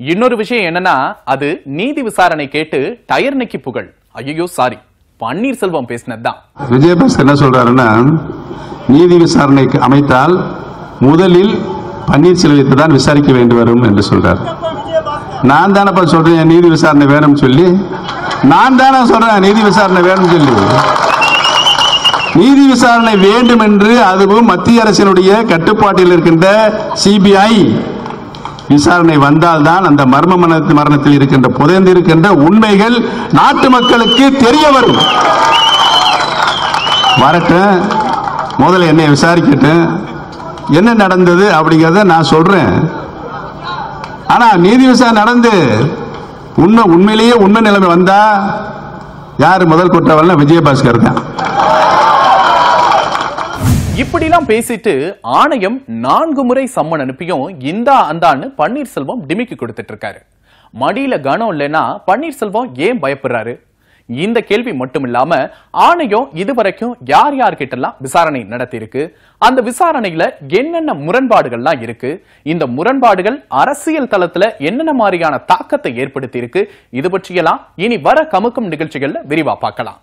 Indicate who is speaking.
Speaker 1: இன்னொரு விஷயம் என்னன்னா அது நீதி விசாரணை கேட்டு டயர் நக்கி புகழ். ஐயோ சாரி பன்னீர்செல்வம் பேசினதுதான்.
Speaker 2: விஜயபாஸ்கர் என்ன சொல்றாருன்னா நீதி விசாரணைக்கு அமைத்தால் முதலில் பன்னீர்செல்வத்தை தான் விசாரிக்க வேண்டி வரும் என்று சொல்றார். நான் தானப்பா சொல்றேன் நீதி விசாரணை வேணும்னு சொல்லி? நான் தானே சொல்றேன் நீதி விசாரணை வேணும்னு சொல்லி. நீதி விசாரணை வேண்டும் என்று அதுவும் மத்திய அரசினுடைய கட்டுப்பாட்டில் இருக்கின்ற சிபிஐ விசாரணை வந்தால்தான் அந்த மர்ம மரணத்தில் இருக்கின்ற புதைந்து இருக்கின்ற உண்மைகள் நாட்டு மக்களுக்கு தெரிய வரும். வரட்டும். முதல்ல என்னை விசாரிக்கட்டும். என்ன நடந்தது அப்படிங்கிறத நான் சொல்றேன். ஆனா நீதி விசாரணை நடந்து. உண்மை உண்மையிலேயே உண்மை நிலைமை வந்தா யார் முதல் குற்றவாளி விஜயபாஸ்கர் தான்.
Speaker 1: இப்படிலாம் பேசிட்டு ஆணையம் நான்கு முறை சம்மன் அனுப்பியும் இந்தா அந்தான்னு பன்னீர்செல்வம் டிமிக்கி கொடுத்துட்டு இருக்காரு. மடியில கனம் இல்லைன்னா பன்னீர்செல்வம் ஏன் பயப்படுறாரு? இந்த கேள்வி மட்டும் இல்லாம ஆணையம் இதுவரைக்கும் யார் யார்கிட்டலாம் விசாரணை நடத்தியிருக்கு? அந்த விசாரணையில என்னென்ன முரண்பாடுகள்லாம் இருக்கு? இந்த முரண்பாடுகள் அரசியல் தளத்துல என்னென்ன மாதிரியான தாக்கத்தை ஏற்படுத்தி இருக்கு இது பற்றியெல்லாம் இனி வர கமுக்கும் நிகழ்ச்சிகள்ல விரிவா பார்க்கலாம்.